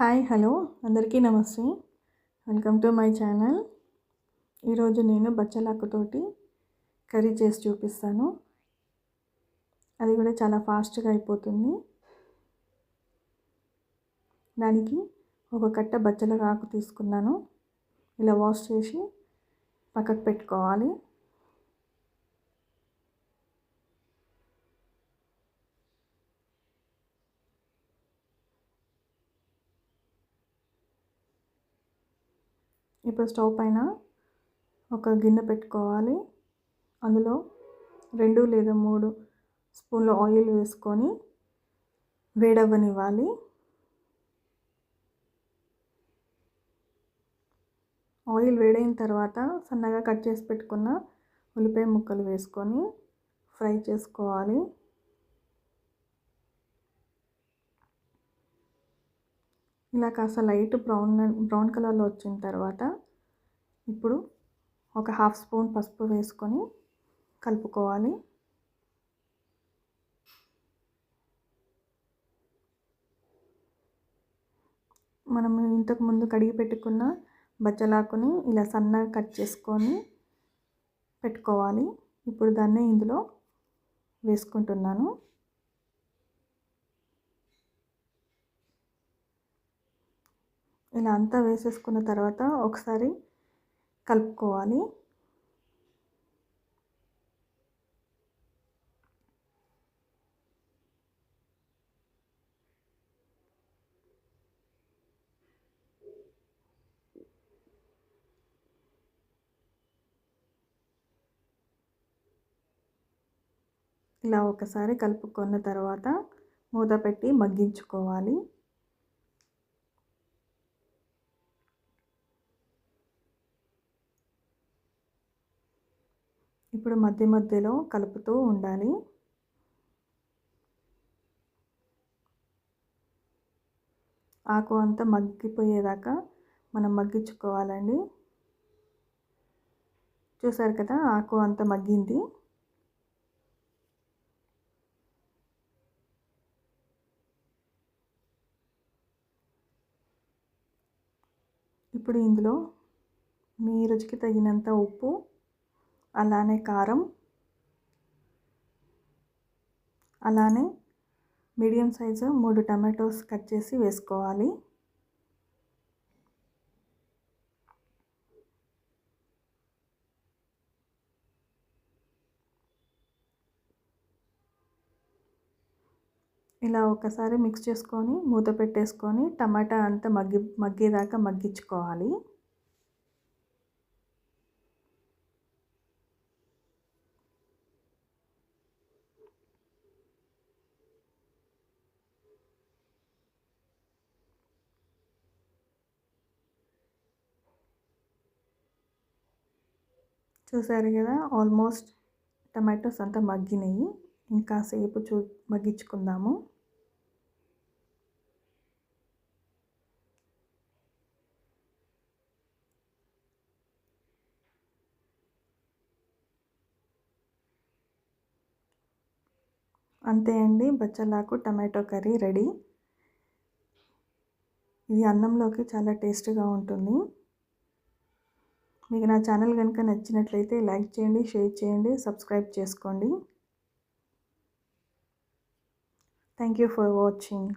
Hi hello. అందరికీ నమస్తే. Welcome to my channel. ఈరోజు నేను బచ్చలాకుతోటి కర్రీ చేసి చూపిస్తాను. అది కూడా చాలా ఫాస్ట్గా అయిపోతుంది. దానికి ఒక కట్ట బచ్చల ఆకు తీసుకున్నాను. ఇలా వాష్ చేసి పక్కకు పెట్టుకోవాలి. ఇప్పుడు స్టవ్ పైన ఒక గిన్నె పెట్టుకోవాలి. అందులో రెండు లేదా మూడు స్పూన్ల ఆయిల్ వేసుకొని వేడవ్వనివ్వాలి. ఆయిల్ వేడైన తర్వాత సన్నగా కట్ చేసి పెట్టుకున్న ఉల్లిపాయ ముక్కలు వేసుకొని ఫ్రై చేసుకోవాలి. ఇలా కాస్త లైట్ బ్రౌన్ బ్రౌన్ కలర్లో వచ్చిన తర్వాత ఇప్పుడు ఒక హాఫ్ స్పూన్ పసుపు వేసుకొని కలుపుకోవాలి. మనం ఇంతకు ముందు కడిగి పెట్టుకున్న బచ్చలాకుని ఇలా సన్నగా కట్ చేసుకొని పెట్టుకోవాలి. ఇప్పుడు దాన్నే ఇందులో వేసుకుంటున్నాను. ఇలా అంతా వేసేసుకున్న తర్వాత ఒకసారి కలుపుకోవాలి. ఇలా ఒకసారి కలుపుకున్న తర్వాత మూత పెట్టి మగ్గించుకోవాలి. ఇప్పుడు మధ్య మధ్యలో కలుపుతూ ఉండాలి. ఆకు అంతా మగ్గిపోయేదాకా మనం మగ్గించుకోవాలండి. చూసారు కదా ఆకు అంతా మగ్గింది. ఇప్పుడు ఇందులో మీ రుచికి తగినంత ఉప్పు అలానే కారం అలానే మీడియం సైజు మూడు టమాటోస్ కట్ చేసి వేసుకోవాలి. ఇలా ఒకసారి మిక్స్ చేసుకొని మూత పెట్టేసుకొని టమాటా అంతా మగ్గి మగ్గేదాకా మగ్గించుకోవాలి. చూసారు కదా ఆల్మోస్ట్ టమాటోస్ అంతా మగ్గినాయి. ఇంకా సేపు చూ మగ్గించుకుందాము. అంతే అండి బచ్చలాకు టమాటో కర్రీ రెడీ. ఇది అన్నంలోకి చాలా టేస్ట్గా ఉంటుంది. మీకు నా ఛానల్ కనుక నచ్చినట్లయితే లైక్ చేయండి షేర్ చేయండి సబ్స్క్రైబ్ చేసుకోండి. Thank you for watching